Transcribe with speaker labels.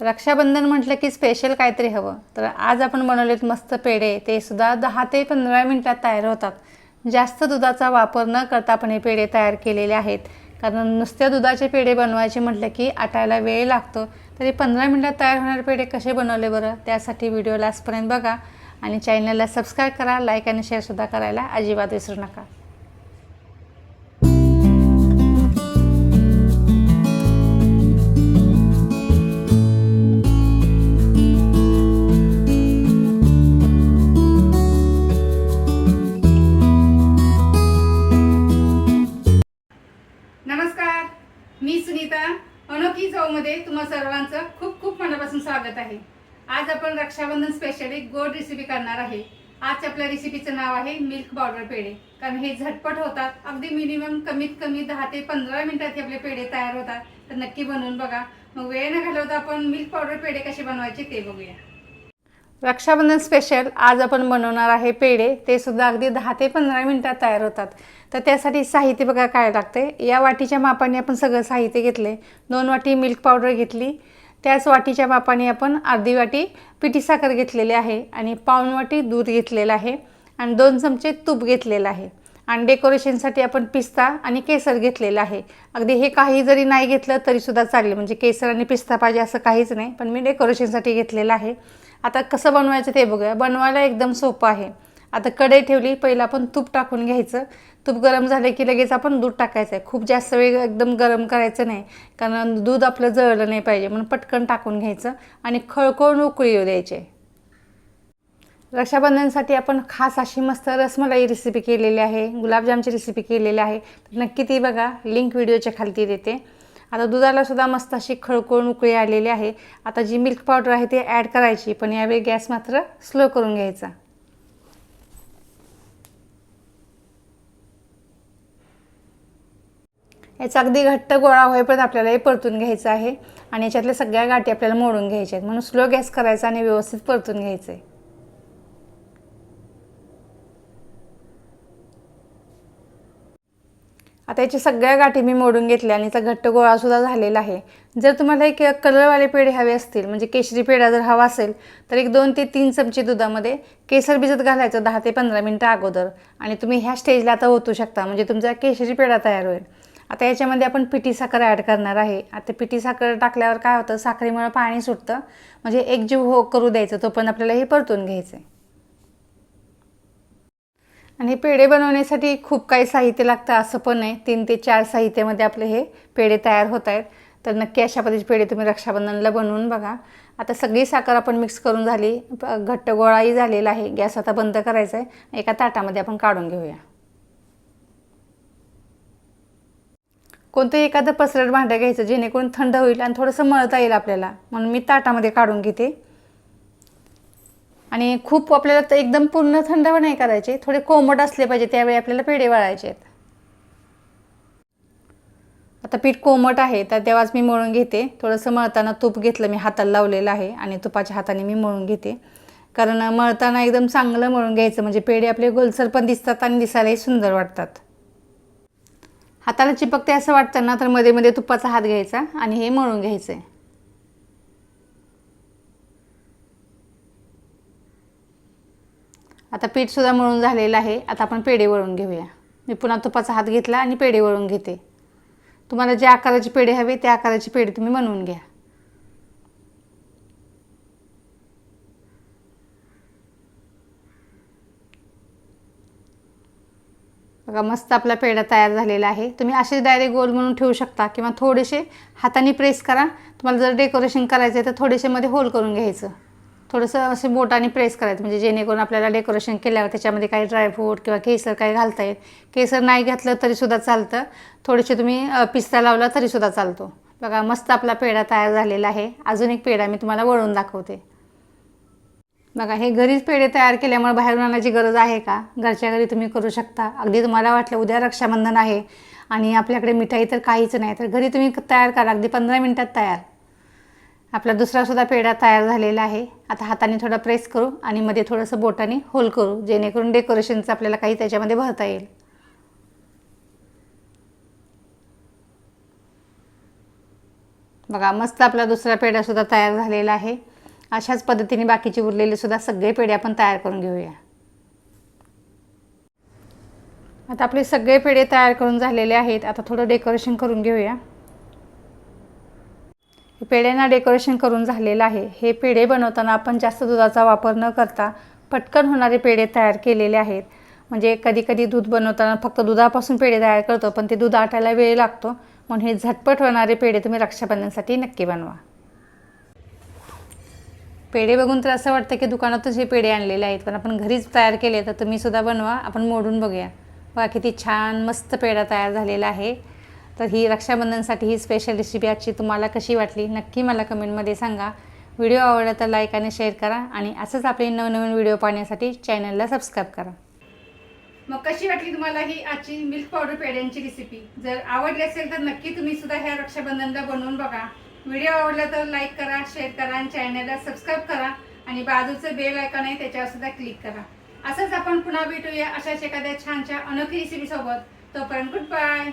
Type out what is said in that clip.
Speaker 1: रक्षाबंधन म्हटलं की स्पेशल काहीतरी हवं. तर आज आपण बनवलेत मस्त पेढे. ते सुद्धा दहा ते पंधरा मिनटात तयार होतात. जास्त दुधाचा वापर न करता आपण हे पेढे तयार केलेले आहेत. कारण नुसत्या दुधाचे पेढे बनवायचे म्हटलं की आटायला वेळ लागतो. तरी पंधरा मिनटात तयार होणारे पेढे कसे बनवले बरं? त्यासाठी व्हिडिओ लास्टपर्यंत बघा. आणि चॅनलला सबस्क्राईब करा लाईक आणि शेअरसुद्धा करायला अजिबात विसरू नका. आज आपण रक्षाबंधन स्पेशल एक गोड रेसिपी करणार आहे. आज आपल्या रेसिपीचं नाव आहे मिल्क पावडर पेढे. कारण हे झटपट होतात. अगदी मिनिमम कमीत कमी दहा ते पंधरा मिनिटात हे आपले पेढे तयार होतात. तर नक्की बनवून बघा. मग वेळ न घालवता आपण मिल्क पावडर पेढे कसे बनवायचे ते बघूया. रक्षाबंधन स्पेशल आज आपण बनवणार आहे पेढे. ते सुद्धा अगदी दहा ते पंधरा मिनटात तयार होतात. तर त्यासाठी साहित्य बघा काय लागते या वाटीच्या मापाने आपण सगळं साहित्य घेतले दोन वाटी मिल्क पावडर घेतली. त्याच वाटीच्या मापाने आपण अर्धी वाटी पिठी साखर घेतलेली आहे आणि पाऊण वाटी दूध घेतलेलं आहे आणि दोन चमचे तूप घेतलेलं आहे. आणि डेकोरेशनसाठी आपण पिस्ता आणि केसर घेतलेलं आहे. अगदी हे काही जरी नाही घेतलं तरीसुद्धा चालेल. म्हणजे केसर आणि पिस्ता पाहिजे असं काहीच नाही. पण मी डेकोरेशनसाठी घेतलेलं आहे. आता कसं बनवायचं ते बघूया. बनवायला एकदम सोपं आहे. आता कढई ठेवली पहिलं आपण तूप टाकून घ्यायचं. तूप गरम झालं की लगेच आपण दूध टाकायचं आहे खूप जास्त वेळ एकदम गरम करायचं नाही कारण दूध आपलं जळलं नाही पाहिजे म्हणून पटकन टाकून घ्यायचं आणि खळखळून उकळी येऊ द्यायचे. रक्षाबंधनसाठी आपण खास अशी मस्त रसमलाई रेसिपी केलेली आहे गुलाबजामची रेसिपी केलेली आहे. नक्की ती बघा लिंक व्हिडिओच्या खालती देते. आता दुधाला सुद्धा मस्त अशी खळखळून उकळी आलेली आहे. आता जी मिल्क पावडर आहे ती ॲड करायची पण यावेळी गॅस मात्र स्लो करून घ्यायचा. याचा अगदी घट्ट गोळा होईपर्यंत आपल्याला हे परतून घ्यायचं आहे आणि याच्यातल्या सगळ्या गाठी आपल्याला मोडून घ्यायच्या आहेत. म्हणून स्लो गॅस करायचा आणि व्यवस्थित परतून घ्यायचं आहे. आता याच्या सगळ्या गाठी मी मोडून घेतल्या आणि याचा घट्ट गोळासुद्धा झालेला आहे. जर तुम्हाला एक कलरवाले पेढे हवे असतील म्हणजे केशरी पेढा जर हवा असेल तर एक दोन ते तीन चमचे दुधामध्ये केसर भिजत घालायचं दहा ते पंधरा मिनटं अगोदर. आणि तुम्ही ह्या स्टेजला आता ओतू शकता म्हणजे तुमचा केशरी पेढा तयार होईल. आता याच्यामध्ये आपण पिठी साखर ॲड करणार आहे. आता पिठी साखर टाकल्यावर काय होतं? साखरेमुळे पाणी सुटतं. म्हणजे एक जीव हो करू द्यायचं तो पण आपल्याला हे परतून घ्यायचं आहे आणि हे पेढे बनवण्यासाठी खूप काही साहित्य लागतं असं पण नाही तीन ते चार साहित्यामध्ये आपले हे पेढे तयार होत आहेत. तर नक्की अशा पद्धतीचे पेढे तुम्ही रक्षाबंधनला बनवून बघा. आता सगळी साखर आपण मिक्स करून झाली. घट्ट गोळाही झालेला आहे. गॅस आता बंद करायचा आहे. एका ताटामध्ये आपण काढून घेऊया. कोणतं एखादं पसरट भांडं घ्यायचं जेणेकरून थंड होईल आणि थोडंसं मळता येईल आपल्याला. म्हणून मी ताटामध्ये काढून घेते. आणि खूप आपल्याला तर एकदम पूर्ण थंड नाही करायचे थोडे कोमट असले पाहिजे त्यावेळी आपल्याला पेढे वळायचे आहेत. आता पीठ कोमट आहे तर तेव्हाच मी मळून घेते. थोडंसं मळताना तूप घेतलं मी हाताला लावलेलं आहे आणि तुपाच्या हाताने मी मळून घेते. कारण मळताना एकदम चांगलं मळून घ्यायचं म्हणजे पेढे आपले गोलसर पण दिसतात आणि दिसायलाही सुंदर वाटतात. हाताला चिपकते असं वाटतं ना तर मध्ये मध्ये तुपाचा हात घ्यायचा आणि हे मळून घ्यायचं आहे आता पीठसुद्धा मळून झालेलं आहे. आता आपण पेढे वळून घेऊया. मी पुन्हा तुपाचा हात घेतला आणि पेढे वळून घेते. तुम्हाला ज्या आकाराचे पेढे हवे त्या आकाराचे पेढे तुम्ही बनवून घ्या. बघा मस्त आपला पेढा तयार झालेला आहे. तुम्ही असे डायरेक्ट गोल म्हणून ठेवू शकता किंवा थोडेसे हाताने प्रेस करा. तुम्हाला जर डेकोरेशन करायचं आहे तर थोडेसे मध्ये होल करून घ्यायचं. थोडंसं असे बोटाने प्रेस करायचं म्हणजे जेणेकरून आपल्याला डेकोरेशन केल्यावर त्याच्यामध्ये काही ड्रायफ्रूट किंवा केसर काही घालता येईल. केसर नाही घातलं तरीसुद्धा चालतं. थोडेसे तुम्ही पिस्ता लावला तरीसुद्धा चालतो. बघा मस्त आपला पेढा तयार झालेला आहे. अजून एक पेढा मी तुम्हाला वळून दाखवते. बघा हे घरीच पेढे तयार केल्यामुळे बाहेरून आणायची गरज आहे का? घरच्या घरी तुम्ही करू शकता. अगदी तुम्हाला वाटलं उद्या रक्षाबंधन आहे आणि आपल्याकडे मिठाई तर काहीच नाही तर घरी तुम्ही तयार करा. अगदी पंधरा मिनटात तयार. आपला दुसरासुद्धा पेढा तयार झालेला आहे. आता हाताने थोडा प्रेस करू आणि मध्ये थोडंसं बोटाने होल करू जेणेकरून डेकोरेशनचं आपल्याला काही त्याच्यामध्ये भरता येईल. बघा मस्त आपला दुसरा पेढासुद्धा तयार झालेला आहे. अशाच पद्धतीने बाकीचे उरलेले सुद्धा सगळे पेढे आपण तयार करून घेऊया. आता आपले सगळे पेढे तयार करून झालेले आहेत. आता थोडं डेकोरेशन करून घेऊया. पेढ्यांना डेकोरेशन करून झालेलं आहे. हे पेढे बनवताना आपण जास्त दुधाचा वापर न करता पटकन होणारे पेढे तयार केलेले आहेत. म्हणजे कधी कधी दूध बनवताना फक्त दुधापासून पेढे तयार करतो पण ते दूध आटायला वेळ लागतो. म्हणून हे झटपट होणारे पेढे तुम्ही रक्षाबंधनसाठी नक्की बनवा. पेढे बघून तर असं वाटतं की दुकानातच हे पेढे आणलेले आहेत पण आपण घरीच तयार केले तर तुम्हीसुद्धा बनवा आपण मोडून बघूया. वा किती छान मस्त पेढा तयार झालेला आहे. तर ही रक्षाबंधनसाठी ही स्पेशल रेसिपी आजची तुम्हाला कशी वाटली नक्की मला कमेंटमध्ये सांगा. व्हिडिओ आवडला तर लाईक आणि शेअर करा आणि असंच आपले नवनवीन व्हिडिओ पाहण्यासाठी चॅनलला सबस्क्राईब करा. मग कशी वाटली तुम्हाला ही आजची मिल्क पावडर पेढ्यांची रेसिपी जर आवडली असेल तर नक्की तुम्ही सुद्धा ह्या रक्षाबंधनला बनवून बघा. व्हिडिओ आवडला तर लाईक करा शेअर करा आणि चॅनलला सबस्क्राईब करा आणि बाजूचं बेल आयकॉन आहे त्याच्यावर सुद्धा क्लिक करा. असंच आपण पुन्हा भेटूया अशाच एखाद्या छानच्या अनोखी रेसिपीसोबत तोपर्यंत गुड बाय.